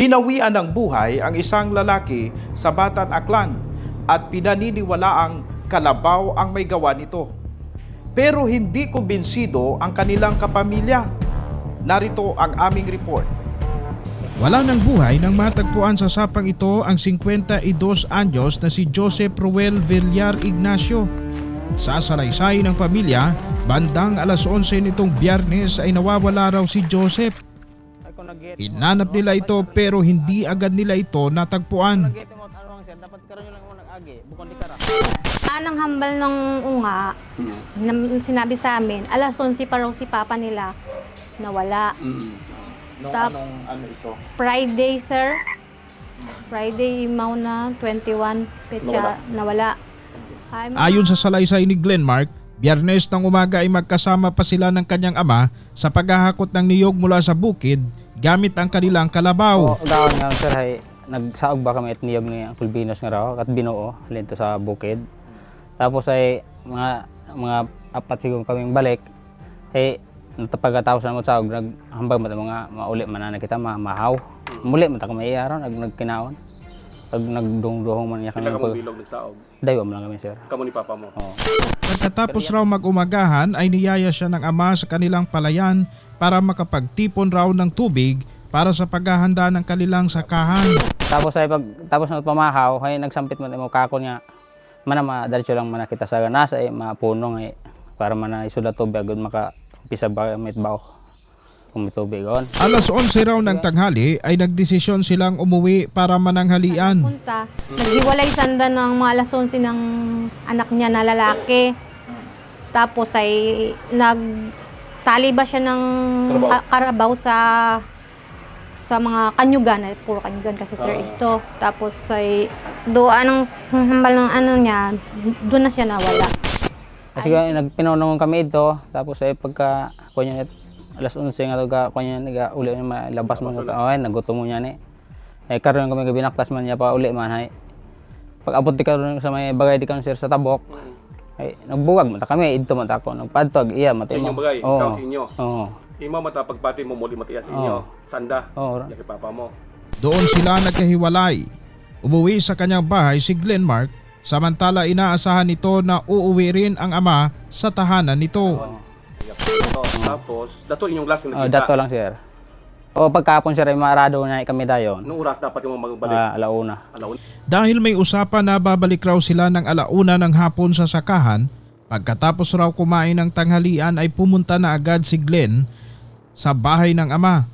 Pinawian ng buhay ang isang lalaki sa Batan Aklan at pinaniniwalaang kalabaw ang may gawa nito. Pero hindi kumbinsido ang kanilang kapamilya. Narito ang aming report. Wala ng buhay nang matagpuan sa sapang ito ang 52 anyos na si Joseph Ruel Villar Ignacio. Sa salaysay ng pamilya, bandang alas 11 nitong biyernes ay nawawala raw si Joseph. Hinanap nila ito pero hindi agad nila ito natagpuan. Anang hambal ng unga, sinabi sa amin, alas 11 pa raw si papa nila nawala. No, Tap- anong ano ito? Friday, sir. Friday, imaw na, 21, petsa, nawala. Mga- Ayon sa salaysay ni Glenmark, biyernes ng umaga ay magkasama pa sila ng kanyang ama sa paghahakot ng niyog mula sa bukid gamit ang kanilang kalabaw. O, gawon nga sir hay nagsaog ba kami at niyog ni Uncle Venus nga raw at binuo lento sa bukid. Tapos ay mga mga apat siguro kaming balik. Eh pagkatapos na magsaog naghambag man mga mauli man na kita ma mahaw. Muli man ta kami iyaron nag nagkinaon. Pag nagdungduhong man niya kami. Kailan ka mong bilog nagsaog? Dayo man lang kami sir. Kamo ni papa mo. Oo. Pagkatapos raw mag-umagahan ay niyaya siya ng ama sa kanilang palayan para makapagtipon raw ng tubig para sa paghahanda ng kanilang sakahan. Tapos ay pag tapos na pamahaw, ay nagsampit man mo kako niya. Mana ma diretso lang man kita sa ganas ay mapuno ay para man isuda tubig agud maka pisa ba mitbaw. Kung may tubig on. Alas 11 raw ng tanghali ay nagdesisyon silang umuwi para mananghalian. punta. Naghiwalay sanda ng mga alas 11 ng anak niya na lalaki. Tapos ay nagtali ba siya ng Karabaw. ka- karabaw sa sa mga kanyugan, ay puro kanyugan kasi sir Ah. ito. Tapos ay doon ang hambal ng ano niya, doon na siya nawala. Kasi nagpinunong kami ito tapos ay pagka kunya net alas 11 nga to ga kunya niga uli niya malabas mo sa oh, ay nagutom mo niya ni. Eh karon kami gabinaktas man niya pa uli man hay. Pag abot di karon sa may bagay di karon sir sa tabok. Ay nagbuwag man ta kami idto man ta ako nagpadtog iya Sa matay inyong bagay, ikaw sa inyo. Oo. Ima mata pagpati mo muli matiya sa inyo. Oo. Sanda. Oo. Yan kay papa mo. Doon sila nagkahiwalay. Umuwi sa kanyang bahay si Glenmark samantala inaasahan nito na uuwi rin ang ama sa tahanan nito. Ito. Tapos, dato inyong last yung Oh, nakita. dato lang sir. O pagkapon sir ay maarado na kami dayon. Anong oras dapat yung magbalik? Ah, alauna. Alaon. Dahil may usapan na babalik raw sila ng alauna ng hapon sa sakahan, pagkatapos raw kumain ng tanghalian ay pumunta na agad si Glenn sa bahay ng ama.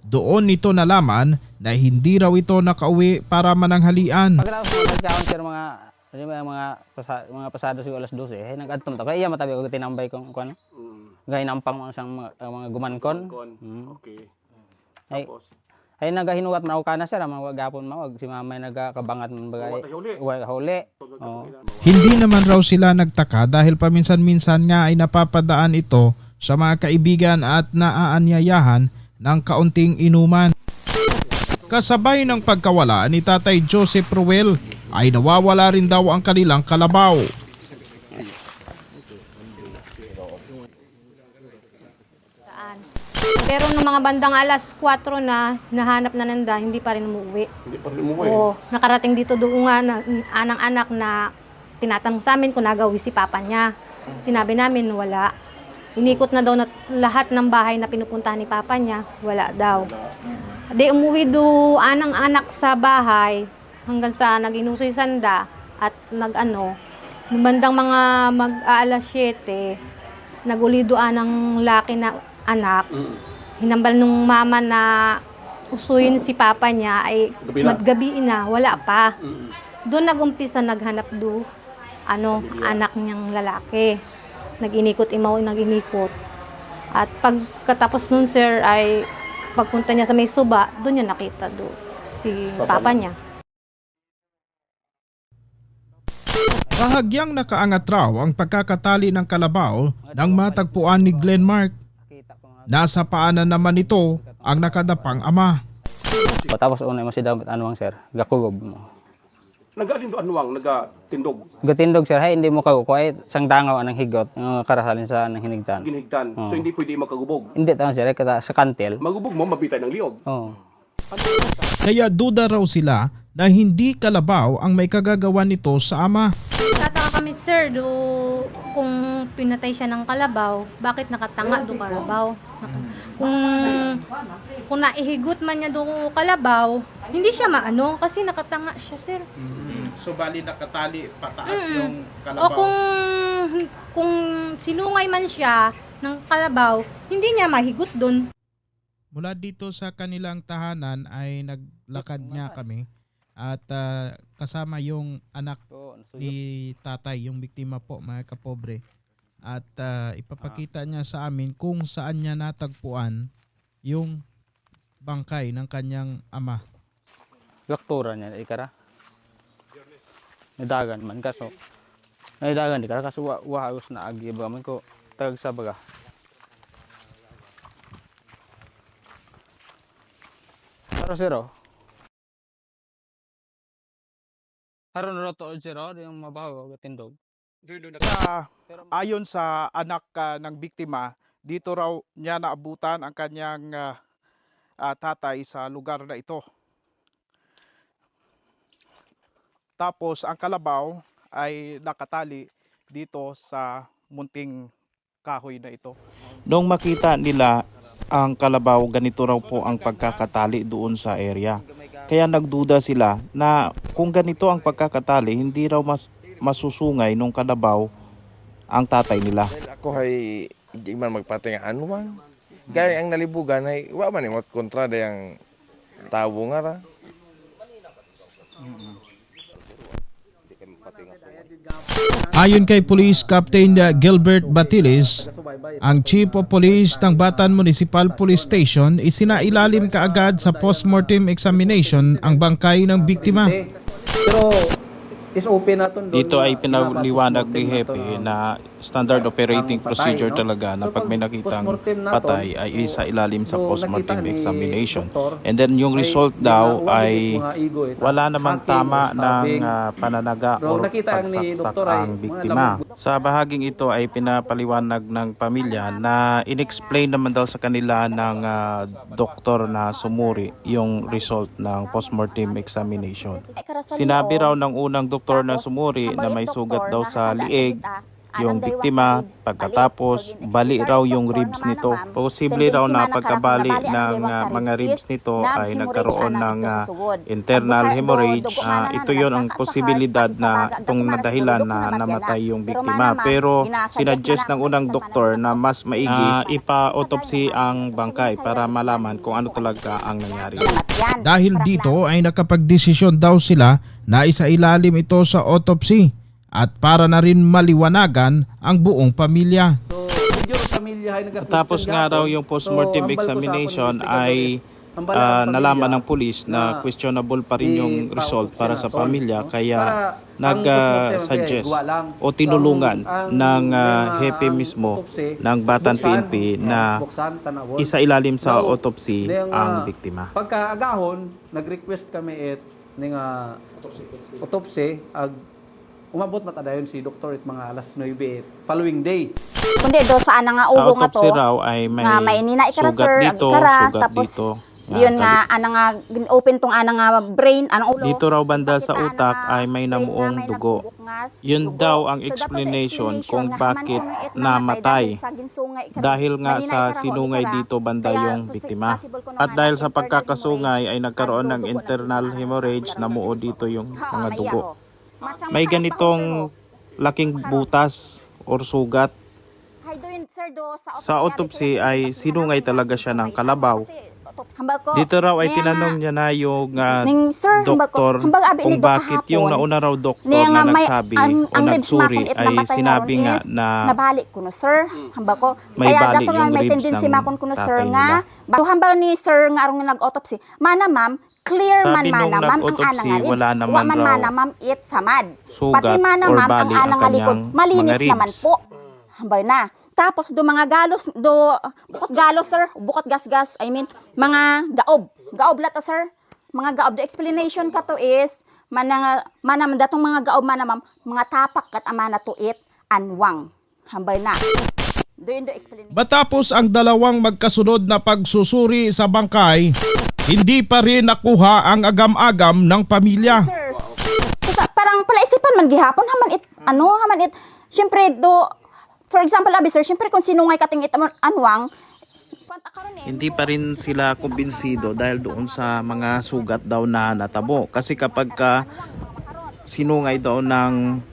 Doon nito nalaman na hindi raw ito nakauwi para mananghalian. Pagkatapos nagkaon sir mga ano mga pasa, mga pasado siguro alas 12 eh nag-adtom ta. Kaya iya matabi ko tinambay kong kuno. Mm. Gay nampang mga siyang mga, uh, mga gumankon. Kon. Mm. Okay. Ay Tapos, ay nagahinugat man ako kana sir ang mga gapon mawag si mama ay nagakabangat man bagay. Wa huli. ka Hindi naman raw sila nagtaka dahil paminsan-minsan nga ay napapadaan ito sa mga kaibigan at naaanyayahan ng kaunting inuman. Kasabay ng pagkawala ni Tatay Joseph Ruel ay nawawala rin daw ang kanilang kalabaw. Saan. Pero nung mga bandang alas 4 na, nahanap na nanda, hindi pa rin umuwi. Hindi pa rin umuwi. Oo, nakarating dito doon nga na, anang anak na tinatanong sa amin kung nagawi si papa niya. Sinabi namin wala. Inikot na daw na lahat ng bahay na pinupuntahan ni papa niya, wala daw. Di umuwi do anang anak sa bahay hanggang sa nag-inusoy sanda at nag-ano, bandang mga mag-aalas 7, naguli do anang laki na anak, Mm. Hinambal nung mama na usuyin si papa niya ay Gabi na. na, wala pa. Doon nagumpisa naghanap do ano, anak niyang lalaki. Nag-inikot imaw, nag-inikot. At pagkatapos nun sir ay pagpunta niya sa may suba, doon niya nakita do si Papa papa niya. Bahagyang nakaangat raw ang pagkakatali ng kalabaw nang matagpuan ni Glenmark. Nasa paanan naman nito ang nakadapang ama. O, tapos una mo si daw ano sir, gakugob mo. Nag-alin do anwang, nagatindog, Gatindog sir, hay hindi mo kaguko ay sang dangaw anang higot, yung karasalin sa anang hinigdan. ginhigtan. So hindi pwede makagubog. Hindi tanong sir, kata sa kantil. Magubog mo, mabitay ng liog. Oo. Kaya duda raw sila na hindi kalabaw ang may kagagawa nito sa ama. Tataka kami, sir, do, kung pinatay siya ng kalabaw, bakit nakatanga do kalabaw? Naka- Kung, kung naihigot man niya do kalabaw, hindi siya maano kasi nakatanga siya, sir. So bali nakatali pataas Mm. yung O kung, kung sinungay man siya ng kalabaw, hindi niya mahigot doon. Mula dito sa kanilang tahanan ay naglakad niya kami at ah, kasama yung anak ni tatay, yung biktima po, mga kapobre. At ah, ipapakita niya sa amin kung saan niya natagpuan yung bangkay ng kanyang ama. Laktura niya, ikara. Nadagan man kaso. Nadagan di kara kaso wa wa halos na agi ba man ko tag sa baga. Pero zero. Haron ro to zero yung mabaho tindog. Sa, ayon sa anak ah, ng biktima, dito raw niya naabutan ang kanyang ah, ah, tatay sa lugar na ito. Tapos ang kalabaw ay nakatali dito sa munting kahoy na ito. Nung makita nila ang kalabaw, ganito raw po ang pagkakatali doon sa area. Kaya nagduda sila na kung ganito ang pagkakatali, hindi raw mas masusungay nung kalabaw ang tatay nila. Dahil ako ay di man magpatinga ano man. Gaya ang nalibugan ay wa man imot kontra dayang tabo nga ra. Ayon kay Police Captain Gilbert Batilis, ang Chief of Police ng Batan Municipal Police Station isinailalim kaagad sa postmortem examination ang bangkay ng biktima. Pero is open naton doon. Dito ay na pinaliwanag ni Hepe naton na standard operating patay, procedure no? talaga na So, pag may nakitang patay ay so, isa ilalim sa so, postmortem examination. doktor, And then yung result daw na- ay eh, wala namang hacking tama ng ah, pananaga o pagsaksak ang biktima. Sa bahaging ito ay pinapaliwanag ng pamilya na inexplain naman daw sa kanila ng ah, doktor na sumuri yung result ng postmortem examination. Sinabi raw ng unang doktor na sumuri na may sugat daw sa lieg, yung biktima, pagkatapos bali raw yung ribs nito. Posible raw na pagkabali ng ah, mga ribs nito ay nagkaroon ng ah, internal hemorrhage. Ah, ito yon ang posibilidad na itong nadahilan na namatay yung biktima. Pero sinuggest ng unang doktor na mas maigi na ipa-autopsy ang bangkay para malaman kung ano talaga ang nangyari. Dahil dito ay nakapagdesisyon daw sila na isailalim ito sa autopsy at para na rin maliwanagan ang buong pamilya. So, medyo pamilya ay nagka-question Tapos nga raw yung postmortem So, examination ay ah, ang nalaman ng pulis na questionable pa rin yung result para sa pamilya kaya nag-suggest gawa lang. o tinulungan So, ang- ng ang- ah, hepe mismo autopsy, ng Batan buksan, PNP na ah, isa ilalim sa autopsy ang biktima. Pagka agahon, nag-request kami it ning uh, autopsy ag umabot matadayon si doktor it mga alas 9 it following day. Kundi do sa ana nga ubo nga to. autopsy raw ay may, nga may nina ikara sugat sir, dito, ikara, sugat tapos dito. Diyon nga ana nga open tong ana nga brain, anong ulo. Dito raw banda sa ana utak nga ay may brain namuong nga may dugo. nga Yun dugo. daw ang So, dapat explanation kung nga, bakit man namatay. dahil sa ginsungay ikara- Dahil nga sa sinungay ikara. dito banda Kaya yung biktima. possible At nga dahil na sa internal pagkakasungay ay nagkaroon ng dugo na internal hemorrhage na muo dito. yung Ha, mga dugo. Matsang May ganitong sir, ho. laking butas or sugat. Sir, do, sa autopsy, Sa autopsy ay sinungay talaga siya ng kalabaw. Dito raw ay tinanong niya na yung ah, Ning, sir, hambag ko- doktor kung bakit yung nauna raw doktor Niya na nagsabi ang, o ang ribs nagsuri ay sinabi nga na nabalik ko no sir. Hamba ko. May kaya bali dato nga yung may ribs tendency ng makon kuno sir tatay nga. hamba ni sir nga arong nag-autopsy. Mana ma'am clear man Sabi nung mana ma'am ang nag-autopsy, ana nga ribs. wala naman man raw mana ma'am it samad. sugat pati mana ma'am ang bali ang ana nga likod. malinis naman po. Hambay na tapos do mga galos do bukot galos sir. Bukot gasgas I mean mga gaob. Gaob lata sir. Mga gaob. The explanation ka to is manang manam datong mga gaob mana ma'am mga tapak kat amana to it anwang. Hambay na. Do yun do explanation. Matapos ang dalawang magkasunod na pagsusuri sa bangkay, Hindi pa rin nakuha ang agam-agam ng pamilya. Sir, parang palaisipan man gihapon haman it ano haman it. Syempre do for example abi sir syempre kung sinungay kating it anwang pantakaron eh Hindi pa rin sila kumbinsido dahil doon sa mga sugat daw na natabo. Kasi kapag ka sinungay daw ng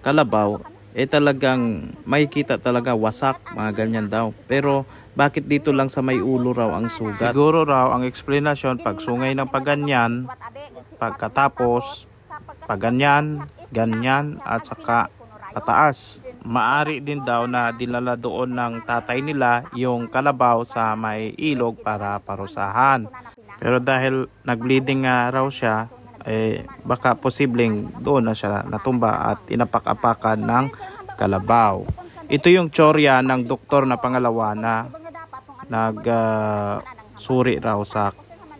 kalabaw, eh talagang makikita talaga wasak, mga ganyan daw. Pero bakit dito lang sa may ulo raw ang sugat? Siguro raw ang explanation pag sungay ng paganyan, pagkatapos paganyan, ganyan at saka pataas. Maari din daw na dinala doon ng tatay nila yung kalabaw sa may ilog para parusahan. Pero dahil nag-bleeding nga raw siya, eh baka posibleng doon na siya natumba at inapak-apakan ng kalabaw. Ito yung tsorya ng doktor na pangalawa na nag ah, suri raw sa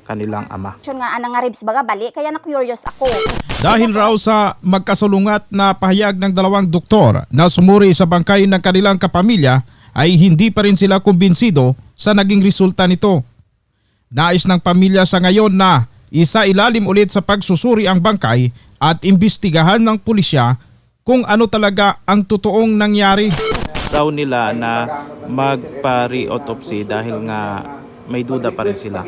kanilang ama. Action nga anang nga ribs baga bali kaya na curious ako Dahil raw sa magkasulungat na pahayag ng dalawang doktor na sumuri sa bangkay ng kanilang kapamilya ay hindi pa rin sila kumbinsido sa naging resulta nito. Nais ng pamilya sa ngayon na isa ilalim ulit sa pagsusuri ang bangkay at imbestigahan ng pulisya kung ano talaga ang totoong nangyari. Daw nila na magpa-re-autopsy dahil nga may duda pa rin sila.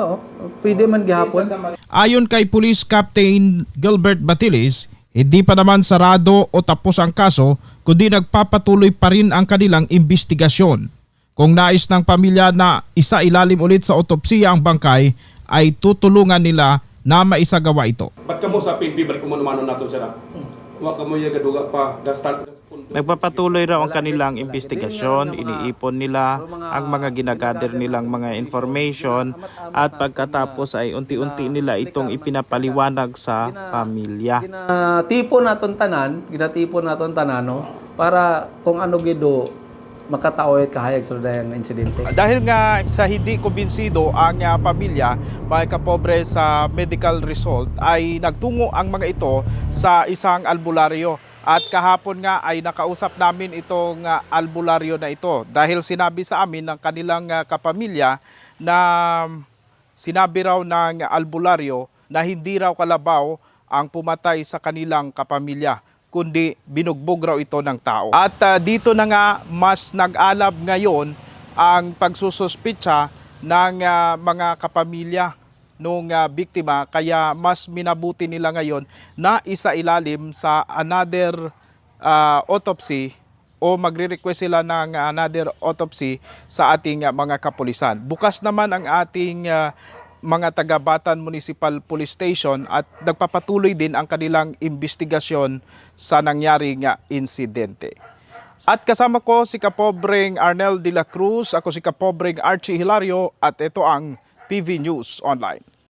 Oo, pwede man gihapon. Ayon kay Police Captain Gilbert Batilis, hindi pa naman sarado o tapos ang kaso kundi nagpapatuloy pa rin ang kanilang investigasyon. Kung nais ng pamilya na isa ilalim ulit sa otopsiya ang bangkay, ay tutulungan nila na maisagawa ito. Ba't ka mo sa PNP, balik mo naman nato sila. Huwag ka mo yung gaduga pa, gastan. Nagpapatuloy raw ang kanilang investigasyon, iniipon nila ang mga ginagader nilang mga information at pagkatapos ay unti-unti nila itong ipinapaliwanag sa pamilya. Ginatipon naton tanan, ginatipon naton tanan no para kung ano gido makataoy kahayag sa dayang insidente. Dahil nga sa hindi kumbinsido ang ah, pamilya, mga kapobre sa medical result, ay nagtungo ang mga ito sa isang albularyo. At kahapon nga ay nakausap namin itong ah, albularyo na ito dahil sinabi sa amin ng kanilang ah, kapamilya na sinabi raw ng albularyo na hindi raw kalabaw ang pumatay sa kanilang kapamilya kundi binugbog raw ito ng tao. At ah, dito na nga mas nag-alab ngayon ang pagsususpitsa ng ah, mga kapamilya nung ah, biktima kaya mas minabuti nila ngayon na isa ilalim sa another ah, autopsy o magre-request sila ng another autopsy sa ating ah, mga kapulisan. Bukas naman ang ating ah, mga taga-Batan Municipal Police Station at nagpapatuloy din ang kanilang investigasyon sa nangyaring insidente. At kasama ko si Kapobreng Arnel de la Cruz, ako si Kapobreng Archie Hilario at ito ang PV News Online.